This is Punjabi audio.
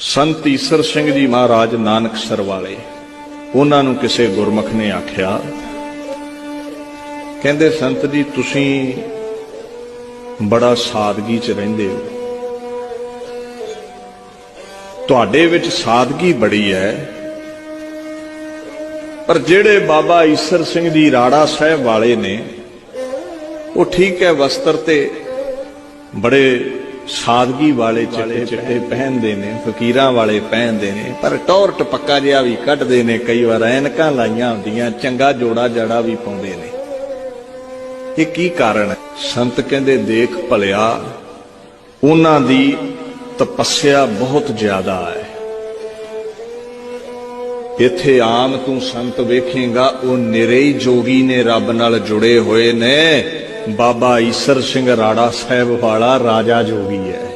ਸੰਤ ਈਸਰ ਸਿੰਘ ਜੀ ਮਹਾਰਾਜ ਨਾਨਕ ਸਰ ਵਾਲੇ, ਉਹਨਾਂ ਨੂੰ ਕਿਸੇ ਗੁਰਮੁਖ ਨੇ ਆਖਿਆ, ਕਹਿੰਦੇ, ਸੰਤ ਜੀ, ਤੁਸੀਂ ਬੜਾ ਸਾਦਗੀ 'ਚ ਰਹਿੰਦੇ ਹੋ। ਤੁਹਾਡੇ ਵਿੱਚ ਸਾਦਗੀ ਬੜੀ ਹੈ, ਪਰ ਜਿਹੜੇ ਬਾਬਾ ਈਸਰ ਸਿੰਘ ਜੀ ਰਾੜਾ ਸਾਹਿਬ ਵਾਲੇ ਨੇ, ਉਹ ਠੀਕ ਹੈ, ਵਸਤਰ ਤੇ ਬੜੇ ਸਾਦਗੀ ਵਾਲੇ ਚਿੱਟੇ ਚਿੱਟੇ ਪਹਿਨਦੇ ਨੇ, ਫਕੀਰਾਂ ਵਾਲੇ ਪਹਿਨਦੇ ਨੇ, ਪਰ ਟੌਰ ਟਪੱਕਾ ਜਿਹਾ ਵੀ ਕੱਢਦੇ ਨੇ, ਕਈ ਵਾਰ ਐਨਕਾਂ ਲਾਈਆਂ ਹੁੰਦੀਆਂ, ਚੰਗਾ ਜੋੜਾ ਜੜਾ ਵੀ ਪਾਉਂਦੇ ਨੇ। ਇਹ ਕੀ ਕਾਰਨ ਹੈ? ਸੰਤ ਕਹਿੰਦੇ, ਦੇਖ ਭਲਿਆ, ਉਹਨਾਂ ਦੀ ਤਪੱਸਿਆ ਬਹੁਤ ਜ਼ਿਆਦਾ ਹੈ। ਇੱਥੇ ਆਮ ਤੂੰ ਸੰਤ ਵੇਖੇਗਾ, ਉਹ ਨਿਰੇ ਜੋਗੀ ਨੇ, ਰੱਬ ਨਾਲ ਜੁੜੇ ਹੋਏ ਨੇ। ਬਾਬਾ ਈਸਰ ਸਿੰਘ ਰਾੜਾ ਸਾਹਿਬ ਵਾਲਾ ਰਾਜਾ ਜੋਗੀ ਹੈ।